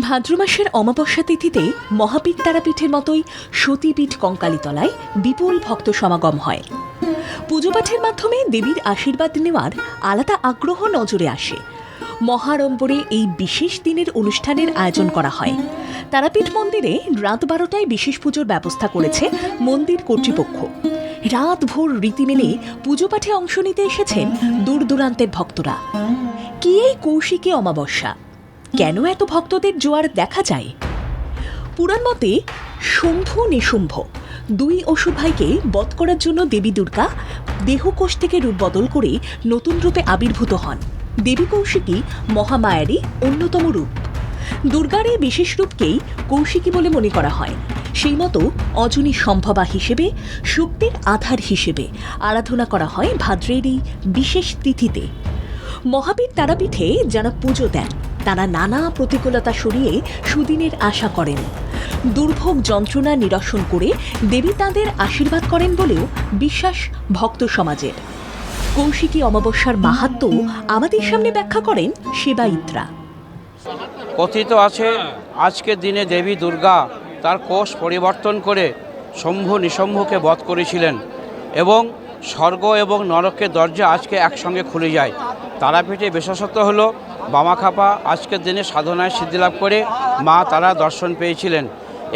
ভাদ্র মাসের অমাবস্যা তিথিতে মহাপীঠ তারাপীঠের মতোই সতীপীঠ কঙ্কালীতলায় বিপুল ভক্ত সমাগম হয়। পুজো পাঠের মাধ্যমে দেবীর আশীর্বাদ নেওয়ার আলাদা আগ্রহ নজরে আসে। মহাড়ম্বরে এই বিশেষ দিনের অনুষ্ঠানের আয়োজন করা হয়। তারাপীঠ মন্দিরে রাত বারোটায় বিশেষ পুজোর ব্যবস্থা করেছে মন্দির কর্তৃপক্ষ। রাত ভোর রীতি মেনে পুজো পাঠে অংশ নিতে এসেছেন দূর দূরান্তের ভক্তরা। কি এই কৌশিকী অমাবস্যা? কেন এত ভক্তদের জোয়ার দেখা যায়? পুরাণ মতে, শম্ভু নিশুম্ভ, দুই অসুর ভাইকে বধ করার জন্য দেবী দুর্গা দেহকোষ থেকে রূপ বদল করে নতুন রূপে আবির্ভূত হন। দেবী কৌশিকী মহামায়ারই অন্যতম রূপ। দুর্গার এই বিশেষ রূপকেই কৌশিকী বলে মনে করা হয়। সেই মতো অজনী সম্ভবা হিসেবে, শক্তির আধার হিসেবে আরাধনা করা হয় ভাদ্রের এই বিশেষ তিথিতে। মহাবীর তারাপীঠে যারা পুজো দেন তারা নানা প্রতিকূলতা সরিয়ে সুদিনের আশা করেন। দুর্ভোগ যন্ত্রণা নিরসন করে দেবী তাঁদের আশীর্বাদ করেন বলেও বিশ্বাস ভক্ত সমাজের। কৌশিকী অমাবস্যার মাহাত্ম আমাদের সামনে ব্যাখ্যা করেন সেবাইত্রা কথিত আছে, আজকের দিনে দেবী দুর্গা তার কোষ পরিবর্তন করে শম্ভু নিশম্ভুকে বধ করেছিলেন এবং স্বর্গ এবং নরকের দরজা আজকে একসঙ্গে খুলে যায়। তারাপীঠে বিশেষত্ব হলো বামাখাপা আজকের দিনে সাধনায় সিদ্ধিলাভ করে মা তারা দর্শন পেয়েছিলেন।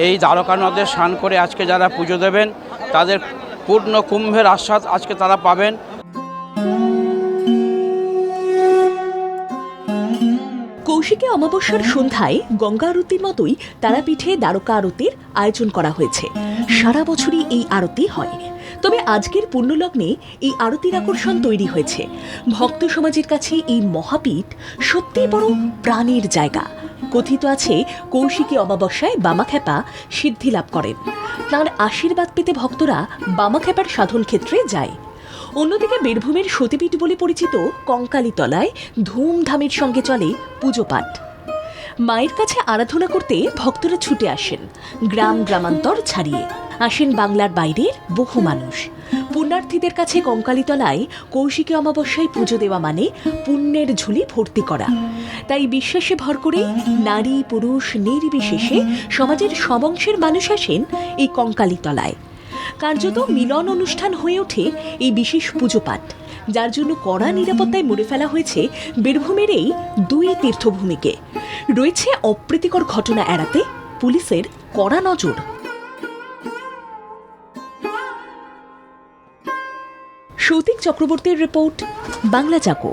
এই দ্বারকা নদে স্নান করে আজকে যারা পুজো দেবেন, তাদের পূর্ণ কুম্ভের আশ্বাদ আজকে তারা পাবেন। কৌশিকী অমাবস্যার সন্ধ্যায় গঙ্গা আরতির মতোই তারাপীঠে দ্বারকা আরতির আয়োজন করা হয়েছে। সারা বছরই এই আরতি হয়। তবে আজকের পুণ্যলগ্নে এই আরতির আকর্ষণ তৈরি হয়েছে। ভক্ত সমাজের কাছে এই মহাপীঠ সত্যি বড় প্রাণের জায়গা। কথিত আছে, কৌশিকী অমাবস্যায় বামাখ্যাপা সিদ্ধি লাভ করেন। তাঁর আশীর্বাদ পেতে ভক্তরা বামাখ্যাপার সাধন ক্ষেত্রে যায়। অন্যদিকে বীরভূমের সতীপীঠ বলে পরিচিত কঙ্কালীতলায় ধুমধামের সঙ্গে চলে পুজো পাঠ। মায়ের কাছে আরাধনা করতে ভক্তরা ছুটে আসেন, গ্রাম গ্রামান্তর ছাড়িয়ে। আসেন বাংলার বাইরের বহু মানুষ। পুণ্যার্থীদের কাছে কঙ্কালীতলায় কৌশিকী অমাবস্যায় পুজো দেওয়া মানে পুণ্যের ঝুলি ভর্তি করা। তাই বিশ্বাসে ভর করে নারী, পুরুষ নির্বিশেষে সমাজের সমংশের মানুষ আসেন এই কঙ্কালীতলায়। কার্যত মিলন অনুষ্ঠান হয়ে ওঠে এই বিশেষ পুজো পাঠ যার জন্য কড়া নিরাপত্তায় মুড়ে ফেলা হয়েছে বীরভূমের এই দুই তীর্থভূমিকে। রয়েছে অপ্রীতিকর ঘটনা এড়াতে পুলিশের কড়া নজর। সৌতিক চক্রবর্তীর রিপোর্ট, বাংলা চাকো